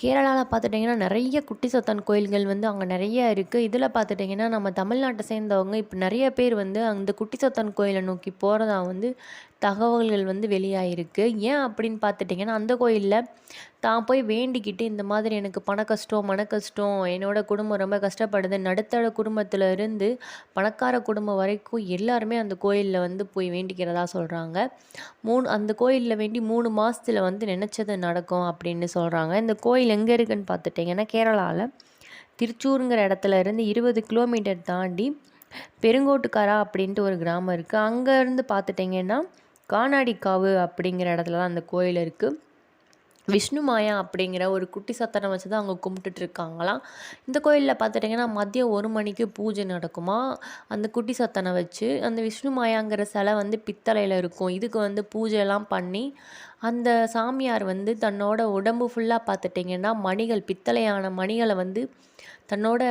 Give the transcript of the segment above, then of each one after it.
கேரளாவில் பார்த்துட்டிங்கன்னா நிறைய குட்டி சத்தான் கோயில்கள் வந்து அங்கே நிறைய இருக்குது இதில் பார்த்துட்டிங்கன்னா நம்ம தமிழ்நாட்டை சேர்ந்தவங்க இப்போ நிறைய பேர் வந்து அந்த குட்டி சத்தான் கோயிலை நோக்கி போகிறதா வந்து தகவல்கள் வந்து வெளியாகிருக்கு ஏன் அப்படின்னு பார்த்துட்டிங்கன்னா அந்த கோயிலில் தான் போய் வேண்டிக்கிட்டு இந்த மாதிரி எனக்கு பண கஷ்டம் மன கஷ்டம் என்னோடய குடும்பம் ரொம்ப கஷ்டப்படுது நடுத்தர குடும்பத்தில் இருந்து பணக்கார குடும்பம் வரைக்கும் எல்லாருமே அந்த கோயிலில் வந்து போய் வேண்டிக்கிறதா சொல்கிறாங்க மூணு அந்த கோயிலில் வேண்டி மூணு மாதத்துல வந்து நினச்சது நடக்கும் அப்படின்னு சொல்கிறாங்க இந்த கோயில் எங்கே இருக்குன்னு பார்த்துட்டிங்கன்னா கேரளாவில் திருச்சூருங்கிற இடத்துல இருந்து இருபது கிலோமீட்டர் தாண்டி பெருங்கோட்டுக்காரா அப்படின்ட்டு ஒரு கிராமம் இருக்குது அங்கேருந்து பார்த்துட்டிங்கன்னா காணாடிக்காவு அப்படிங்கிற இடத்துல தான் அந்த கோயில் இருக்குது விஷ்ணு மாயா அப்படிங்கிற ஒரு குட்டி சத்தனை வச்சு தான் அவங்க கும்பிட்டுட்டு இருக்காங்களாம். இந்த கோயிலில் பார்த்துட்டிங்கன்னா மதியம் ஒரு மணிக்கு பூஜை நடக்குமா? அந்த குட்டி சத்தனை வச்சு அந்த விஷ்ணு மாயாங்கிற சிலை வந்து பித்தளையில் இருக்கும். இதுக்கு வந்து பூஜைலாம் பண்ணி அந்த சாமியார் வந்து தன்னோட உடம்பு ஃபுல்லாக பார்த்துட்டிங்கன்னா மணிகள் பித்தளையான மணிகளை வந்து தன்னோட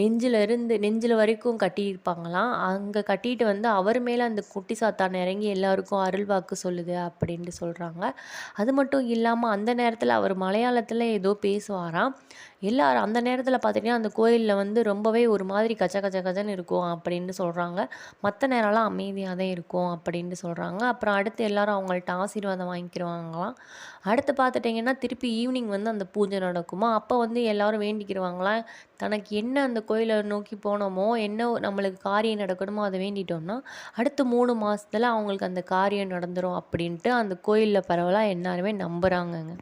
நெஞ்சில் இருந்து நெஞ்சில் வரைக்கும் கட்டியிருப்பாங்களாம். அங்கே கட்டிட்டு வந்து அவர் மேலே அந்த குட்டி சாத்தான் இறங்கி எல்லாருக்கும் அருள்வாக்கு சொல்லுது அப்படின்ட்டு சொல்கிறாங்க அது மட்டும் இல்லாமல் அந்த நேரத்தில் அவர் மலையாளத்தில் ஏதோ பேசுவாராம். எல்லாரும் அந்த நேரத்தில் பார்த்துட்டிங்கன்னா அந்த கோயிலில் வந்து ரொம்பவே ஒரு மாதிரி கச்ச கச்ச கச்சன்னு இருக்கும் அப்படின்னு சொல்கிறாங்க மற்ற நேரம்லாம் அமைதியாக தான் இருக்கும் அப்படின்ட்டு சொல்கிறாங்க அப்புறம் அடுத்து எல்லாரும் அவங்கள்ட்ட ஆசீர்வாதம் வாங்கி வாங்கிக்கிடுவாங்களாம் அடுத்து பார்த்துட்டிங்கன்னா திருப்பி ஈவினிங் வந்து அந்த பூஜை நடக்குமா? அப்போ வந்து எல்லோரும் வேண்டிக்கிடுவாங்களாம் தனக்கு என்ன அந்த கோயிலை நோக்கி போனோமோ என்ன நம்மளுக்கு காரியம் நடக்கணுமோ அதை வேண்டிட்டோம்னா அடுத்த மூணு மாதத்துல அவங்களுக்கு அந்த காரியம் நடந்துடும் அப்படின்ட்டு அந்த கோயிலில் பரவலாக எல்லாருமே நம்புகிறாங்கங்க